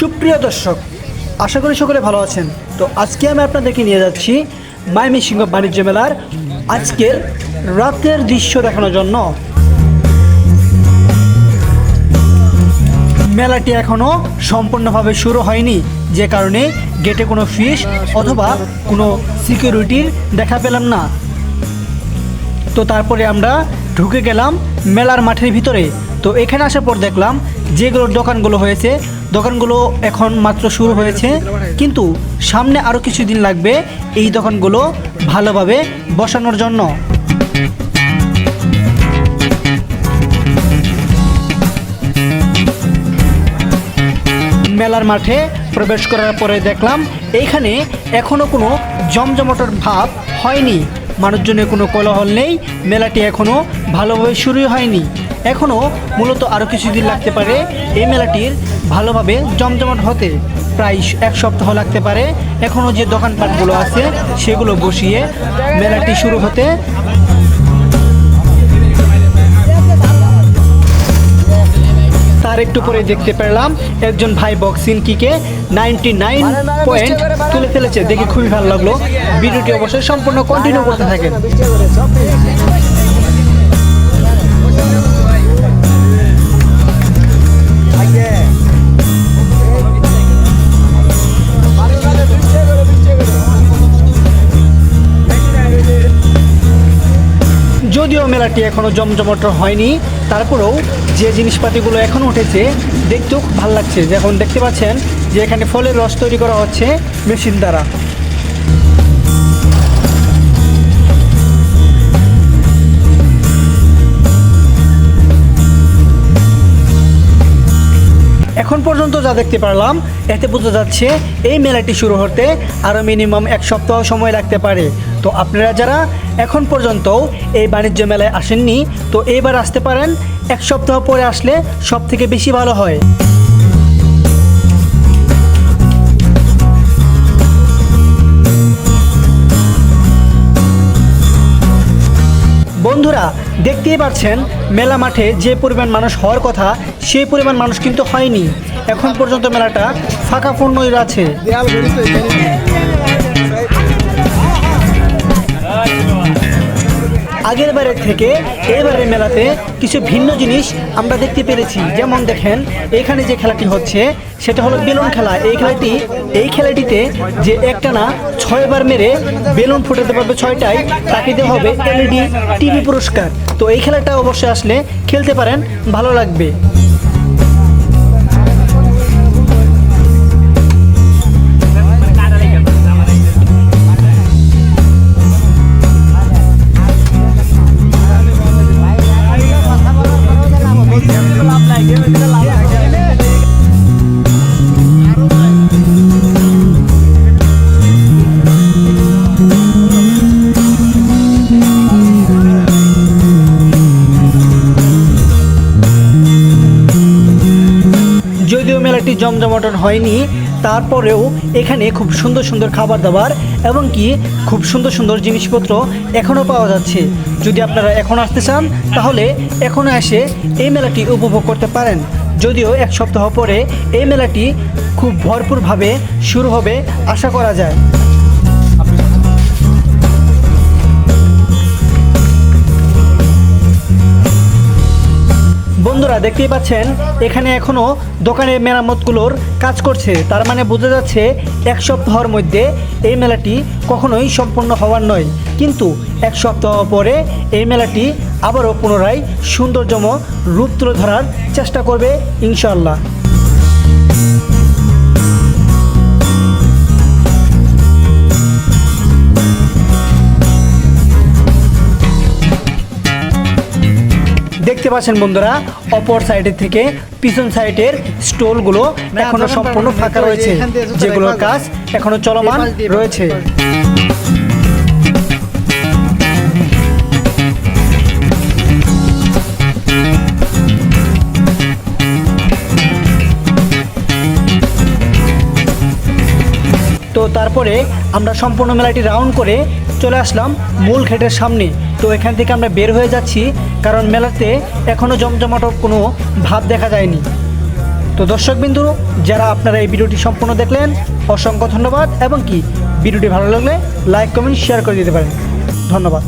সুপ্রিয় দর্শক, আশা করি সকলে ভালো আছেন। তো আজকে আমি আপনাদেরকে নিয়ে যাচ্ছি মাইমিসিংহ বাণিজ্য মেলার আজকের রাতের দৃশ্য দেখানোর জন্য। মেলাটি এখনও সম্পূর্ণভাবে শুরু হয়নি, যে কারণে গেটে কোনো ফিস অথবা কোনো সিকিউরিটির দেখা পেলাম না। তো তারপরে আমরা ঢুকে গেলাম মেলার মাঠের ভিতরে। তো এখানে আসার পর দেখলাম যেগুলো দোকানগুলো হয়েছে, দোকানগুলো এখন মাত্র শুরু হয়েছে। কিন্তু সামনে আরও কিছুদিন লাগবে এই দোকানগুলো ভালোভাবে বসানোর জন্য। মেলার মাঠে প্রবেশ করার পরে দেখলাম এইখানে এখনও কোনো জমজমটর ভাব হয়নি। মানুষজনের কোনো কোলাহল নেই। মেলাটি এখনও ভালোভাবে শুরু হয়নি। এখনও মূলত আরও কিছুদিন লাগতে পারে। এই মেলাটির ভালোভাবে জমজমাট হতে প্রায় এক সপ্তাহ লাগতে পারে। এখনও যে দোকানপাটগুলো আছে, সেগুলো বসিয়ে মেলাটি শুরু হতে তার একটু পরে দেখতে পেলাম, একজন ভাই বক্সিং কিকে নাইনটি নাইন পয়েন্ট তুলে ফেলেছে। দেখে খুবই ভালো লাগল। ভিডিওটি অবশ্যই সম্পূর্ণ কন্টিনিউ করতে থাকেন। যদিও মেলাটি এখনও জমজমট হয়নি, তারপরেও যে জিনিসপাতিগুলো এখন উঠেছে, দেখতেও খুব ভালো লাগছে। যেমন দেখতে পাচ্ছেন যে এখানে ফলের রস তৈরি করা হচ্ছে মেশিন দ্বারা। এখন পর্যন্ত যা দেখতে পারলাম, এতে বোঝা যাচ্ছে এই মেলাটি শুরু হতে আরও মিনিমাম এক সপ্তাহ সময় লাগতে পারে। তো আপনারা যারা এখন পর্যন্ত এই বাণিজ্য মেলায় আসেননি, তো এইবার আসতে পারেন। এক সপ্তাহ পরে আসলে সব থেকে বেশি ভালো হয়। বন্ধুরা, দেখতেই পাচ্ছেন মেলা মাঠে যে পরিমাণ মানুষ হওয়ার কথা, সেই পরিমাণ মানুষ কিন্তু হয়নি। এখন পর্যন্ত মেলাটা ফাঁকা পূর্ণই আছে আগের বারের থেকে এবারের মেলাতে কিছু ভিন্ন জিনিস আমরা দেখতে পেরেছি। যেমন দেখেন, এখানে যে খেলাটি হচ্ছে, সেটা হলো বেলুন খেলা। এই খেলাটি, এই খেলাটিতে যে একটানা ছয়বার মেরে বেলুন ফুটাতে পারবে ছয়টায়, তাকে দেওয়া হবে এলইডি টিভি পুরস্কার। তো এই খেলাটা অবশ্যই আসলে খেলতে পারেন, ভালো লাগবে। যদিও মেলাটি জমজমাটন হয়নি, তারপরেও এখানে খুব সুন্দর সুন্দর খাবার দাবার এবং কি খুব সুন্দর সুন্দর জিনিসপত্র এখনও পাওয়া যাচ্ছে। যদি আপনারা এখন আসতে চান, তাহলে এখনও এসে এই মেলাটি উপভোগ করতে পারেন। যদিও এক সপ্তাহ পরে এই মেলাটি খুব ভরপুরভাবে শুরু হবে, আশা করা যায়। বন্ধুরা দেখতেই পাচ্ছেন, এখানে এখনও দোকানের মেরামতগুলোর কাজ করছে। তার মানে বোঝা যাচ্ছে এক সপ্তাহর মধ্যে এই মেলাটি কখনোই সম্পূর্ণ হওয়ার নয়। কিন্তু এক সপ্তাহ পরে এই মেলাটি আবারও পুনরায় সৌন্দর্যম রূপ তুলে ধরার চেষ্টা করবে ইনশাল্লাহ পাচ্ছেন বন্ধুরা অপর সাইডের থেকে পিছন সাইডের স্টলগুলো এখনও সম্পূর্ণ ফাঁকা রয়েছে যেগুলোর কাজ এখনও চলমান রয়েছে। তো তারপরে আমরা সম্পূর্ণ মেলাটি রাউন্ড করে চলে আসলাম মূল ঘেটের সামনে। তো এখান থেকে আমরা বের হয়ে যাচ্ছি, কারণ মেলাতে এখনও জমজমাট কোনো ভাব দেখা যায়নি। তো দর্শকবিন্দু, যারা আপনারা এই ভিডিওটি সম্পূর্ণ দেখলেন, অসংখ্য ধন্যবাদ। এবং কি, ভিডিওটি ভালো লাগলে লাইক, কমেন্ট, শেয়ার করে দিতে পারেন। ধন্যবাদ।